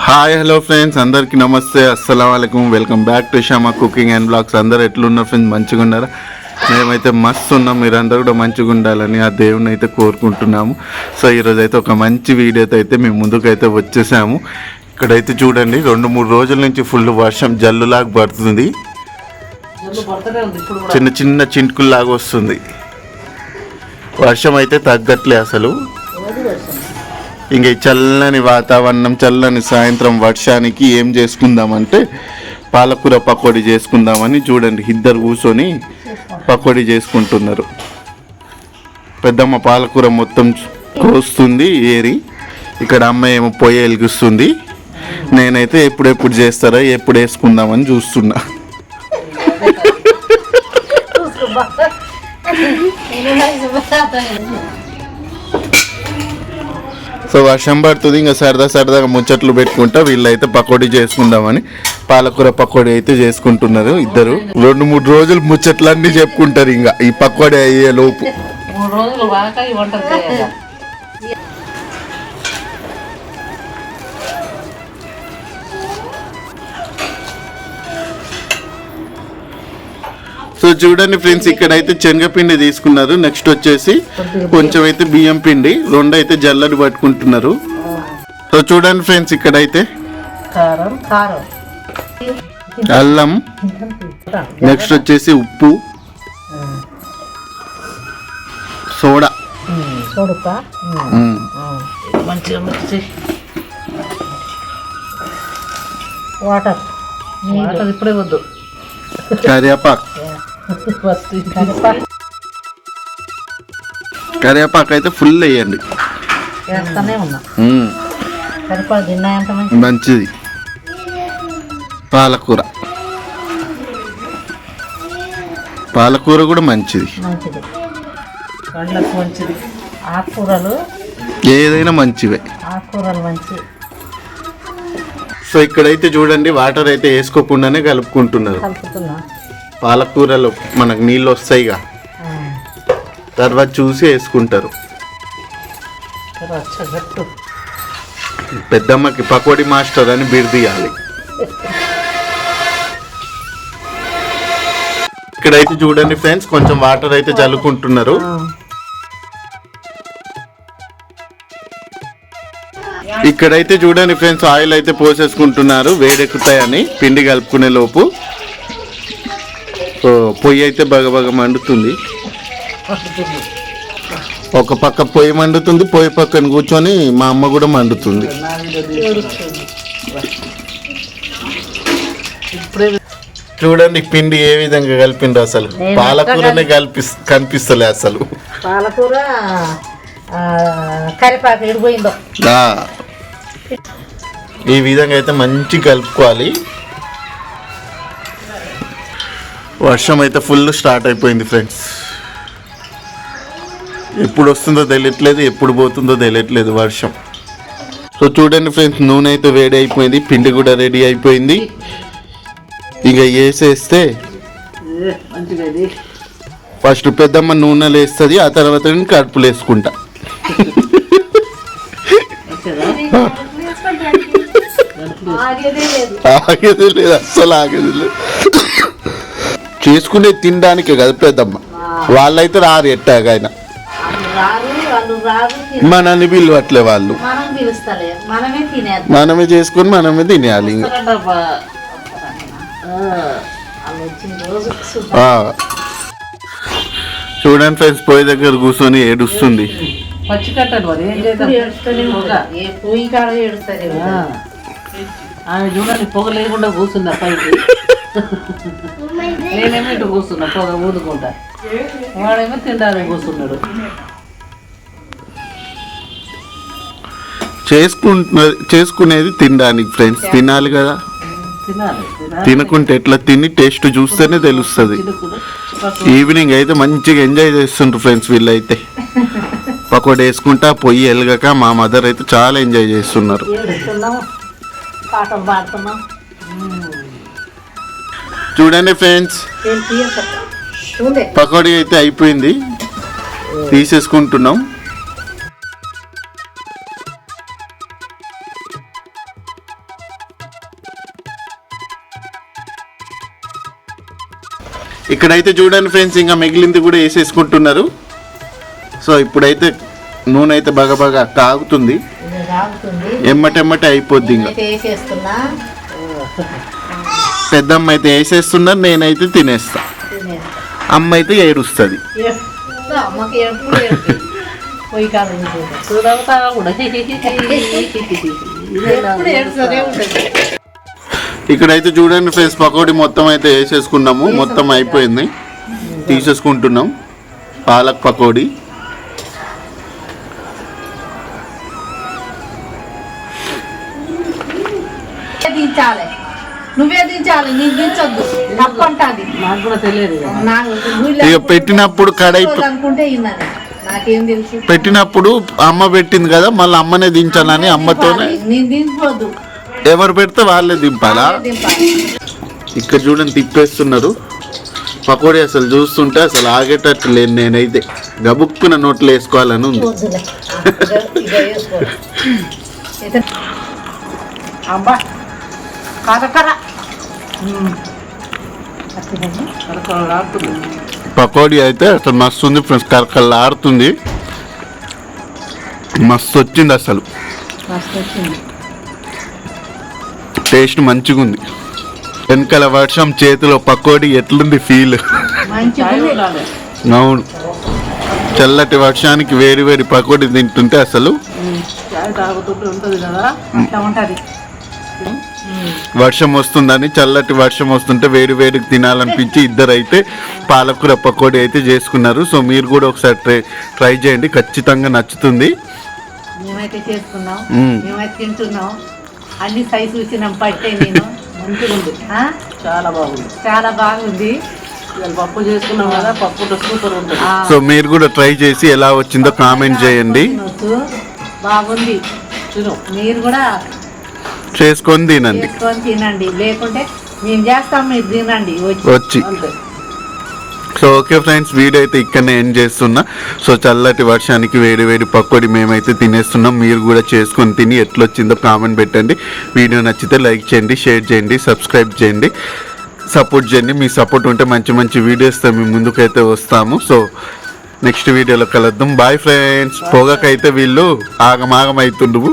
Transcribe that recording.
Hi hello friends అందరికీ నమస్తే అస్సలం welcome back to Shama cooking and blogs. అందరు ఎట్లున్నారు ఫ్రెండ్స్? మంచిగా ఉన్నారా మేమైతే మస్తు ఉన్నాం మీరందరూ కూడా మంచిగా ఉండాలని ఆ దేవుని అయితే కోరుకుంటున్నాము. సో ఈరోజు అయితే ఒక మంచి వీడియోతో అయితే మేము ముందుకైతే వచ్చేసాము. ఇక్కడైతే చూడండి రెండు మూడు రోజుల నుంచి ఫుల్ వర్షం జల్లులాగా పడుతుంది. చిన్న చిన్న చినుకుల్లాగా వస్తుంది. వర్షం అయితే తగ్గట్లే అసలు. ఇంక ఈ చల్లని వాతావరణం చల్లని సాయంత్రం వర్షానికి ఏం చేసుకుందామంటే పాలకూర పకోడీ చేసుకుందామని చూడండి ఇద్దరు కూర్చొని పకోడీ చేసుకుంటున్నారు. పెద్దమ్మ పాలకూర మొత్తం కోస్తుంది ఏరి. ఇక్కడ అమ్మ ఏమో పొయ్యి వెలిగిస్తుంది. నేనైతే ఎప్పుడెప్పుడు చేస్తారా ఎప్పుడు వేసుకుందామని చూస్తున్నా. సో వర్షం పడుతుంది ఇంకా సరదా సరదాగా ముచ్చట్లు పెట్టుకుంటా వీళ్ళైతే పకోడీ చేసుకుందామని పాలకూర పకోడీ అయితే చేసుకుంటున్నారు ఇద్దరు. రెండు మూడు రోజులు ముచ్చట్లన్నీ చెప్పుకుంటారు ఇంకా ఈ పకోడీ అయ్యే లోపు మూడు రోజులు సో చూడండి ఫ్రెండ్స్ ఇక్కడైతే శనగపిండి తీసుకున్నారు. నెక్స్ట్ వచ్చేసి కొంచెం అయితే బియ్యం పిండి రెండు అయితే జల్లడి పట్టుకుంటున్నారు. సో చూడండి ఫ్రెండ్స్ ఇక్కడైతే కారం కారం. అల్లం. నెక్స్ట్ వచ్చేసి ఉప్పు. సోడా. వాటర్ ఇప్పుడే వద్దు. కరివేపాకు. ఫస్ట్ కరివేపాకు కరివేపాకు అయితే ఫుల్ వేయండి. వేస్తానే ఉన్నా. ఉమ్. కరివేపాకు తిన్నాయంత మంచి మంచిది? పాలకూర. పాలకూర కూడా మంచిది. మంచిది. కళ్ళకు మంచిది. ఆకుకూరలు. ఏదైనా మంచివే. ఆకుకూరలు సో ఇక్కడైతే చూడండి వాటర్ అయితే వేసుకోకుండానే కలుపుకుంటున్నారు. కలుపుతున్నా. పాలకూరలో మనకు నీళ్ళు వస్తాయిగా. తర్వాత చూసి వేసుకుంటారు. పెద్దమ్మకి పకోడీ మాస్టర్ అని బిర్దియాలి ఇక్కడైతే చూడండి ఫ్రెండ్స్ కొంచెం వాటర్ అయితే చల్లుకుంటున్నారు. ఇక్కడైతే చూడండి ఫ్రెండ్స్ ఆయిల్ అయితే పోసేసుకుంటున్నారు వేడెక్కుతాయని పిండి కలుపుకునే లోపు. పొయ్యి అయితే బగ బగ మండుతుంది. ఒక పక్క పొయ్యి మండుతుంది పొయ్యి పక్కన కూర్చొని మా అమ్మ కూడా మండుతుంది. చూడండి పిండి ఏ విధంగా కలిపిండ్రు అసలు. పాలకూరనే కలిపి కనిపిస్తలే అసలు. పాలకూర ఆ. ఈ విధంగా అయితే మంచి కలుపుకోవాలి. వర్షం అయితే ఫుల్ స్టార్ట్ అయిపోయింది ఫ్రెండ్స్. ఎప్పుడు వస్తుందో తెలియట్లేదు ఎప్పుడు పోతుందో తెలియట్లేదు వర్షం. సో చూడండి ఫ్రెండ్స్ నూనె అయితే వేడి అయిపోయింది పిండి కూడా రెడీ అయిపోయింది. ఇక వేసేస్తే ఫస్ట్ పెద్దమ్మ నూనెలు వేస్తుంది ఆ తర్వాత నేను కడుపులు వేసుకుంటా ఆగేది లేదు అస్సలు ఆగేది లేదు. చేసుకునే తినడానికే కదా పెద్దమ్మ. వాళ్ళైతే రారు ఎట్టాగైనా మనల్ని పిలవట్లే వాళ్ళు. మనమే చేసుకొని మనమే తినేయాలి. చూడండి ఫ్రెండ్స్ పొయ్యి దగ్గర కూర్చొని ఏడుస్తుంది. పోయి. ఆమె చూడండి పొగ లేకుండా కూర్చున్నా పైకి. నేనేమో ఇటు కూర్చున్నా పొగ ఊదుకుంటా. వాడేమో తిండాలని కూర్చున్నాడు. చేసుకుంటున్న చేసుకునేది తినడానికి ఫ్రెండ్స్. తినాలి. కదా. తినాలి తినకుంటే ఎట్లా తిని టేస్ట్ చూస్తేనే తెలుస్తుంది. ఈవినింగ్ అయితే మంచిగా ఎంజాయ్ చేస్తుంటారు ఫ్రెండ్స్ వీళ్ళైతే. పకోడీ వేసుకుంటా పొయ్యి ఎలగక మా మదర్ అయితే చాలా ఎంజాయ్ చేస్తున్నారు. పాటలు పాడుతున్నాం చూడండి ఫ్రెండ్స్. పకోడీ అయితే అయిపోయింది. తీసేసుకుంటున్నాం. ఇక్కడైతే చూడండి ఫ్రెండ్స్ ఇంకా మిగిలింది కూడా వేసేసుకుంటున్నారు. సో ఇప్పుడైతే నూనె అయితే బాగా బాగా తాగుతుంది. ఎమ్మటెమ్మట అయిపోద్ది ఇంకా. పెద్దమ్మ అయితే వేసేస్తున్నారు నేనైతే తినేస్తా. తినేస్తా. అమ్మ అయితే ఏడుస్తుంది. ఇక్కడైతే చూడండి ఫ్రెండ్స్ పకోడీ మొత్తం అయితే వేసేసుకున్నాము. మొత్తం అయిపోయింది. తీసేసుకుంటున్నాం. పాలక్ పకోడీ. నువ్వే దించాలి నీకు దించొద్దు. తప్పంటాది. నాకు కూడా తెలియదు కదా. నాకు ఊళ్ళో ఇక పెట్టినప్పుడు కడాయి అనుకుంటే ఇన్నది. నాకేం తెలుసు? పెట్టినప్పుడు అమ్మ పెట్టింది కదా మళ్ళీ అమ్మనే దించాలని అమ్మతోనే. నేను ఎవరు పెడితే వాళ్ళే దింపాలా? ఇక్కడ చూడండి తిప్పేస్తున్నారు. పకోడీ అసలు చూస్తుంటే అసలు ఆగేటట్టు లేను నేనైతే. గబుక్కున నోట్లో వేసుకోవాలని ఉంది. అబ్బా కరకర. కరకరలాడుతుంది. పకోడీ అయితే అసలు మస్తు ఉంది ఫ్రెండ్స్ కరకల్లా ఆడుతుంది మస్తు వచ్చింది అసలు టేస్ట్ మంచిగా ఉంది వెనకాల వర్షం చేతిలో పకోడీ ఎట్లుంది ఫీల్. అవును. చల్లటి వర్షానికి వేడి వేడి పకోడీ తింటుంటే అసలు. వర్షం వస్తుందని చల్లటి వర్షం వస్తుంటే వేడి వేడికి తినాలనిపించి ఇద్దరు అయితే పాలకూర పకోడీ అయితే చేసుకున్నారు. సో మీరు కూడా ఒకసారి ట్రై ట్రై చేయండి. ఖచ్చితంగా నచ్చుతుంది. మేమైతే చేసుకున్నాం. మ్మ్. మేమైతే తింటున్నాం. అన్ని సైజు పట్టే నేను? చాలా బాగుంది. చాలా బాగుంది. పప్పు చేసుకున్నాం కదా పప్పు సూపర్ ఉంటుంది. ఆ, సో మీరు కూడా ట్రై చేసి ఎలా వచ్చిందో కామెంట్ చేయండి. బాగుంది. మీరు కూడా చేసుకొని తినండి. చేసుకొని తినండి. లేకుంటే మేము చేస్తాం మీరు తినండి. వచ్చి. సో ఓకే ఫ్రెండ్స్ వీడియో అయితే ఇక్కడనే ఎండ్ చేస్తున్నా. సో చల్లటి వర్షానికి వేడి వేడి పకోడీ మేమైతే తినేస్తున్నాం. మీరు కూడా చేసుకొని తిని ఎట్లొచ్చిందో కామెంట్ పెట్టండి. వీడియో నచ్చితే లైక్ చేయండి షేర్ చేయండి సబ్స్క్రైబ్ చేయండి. సపోర్ట్ చేయండి. మీ సపోర్ట్ ఉంటే మంచి మంచి వీడియోస్తో మీ ముందుకైతే వస్తాము. సో నెక్స్ట్ వీడియోలో కలుద్దాం. Bye friends. పొగకైతే వీళ్ళు ఆగమాగం అవుతుండ్రు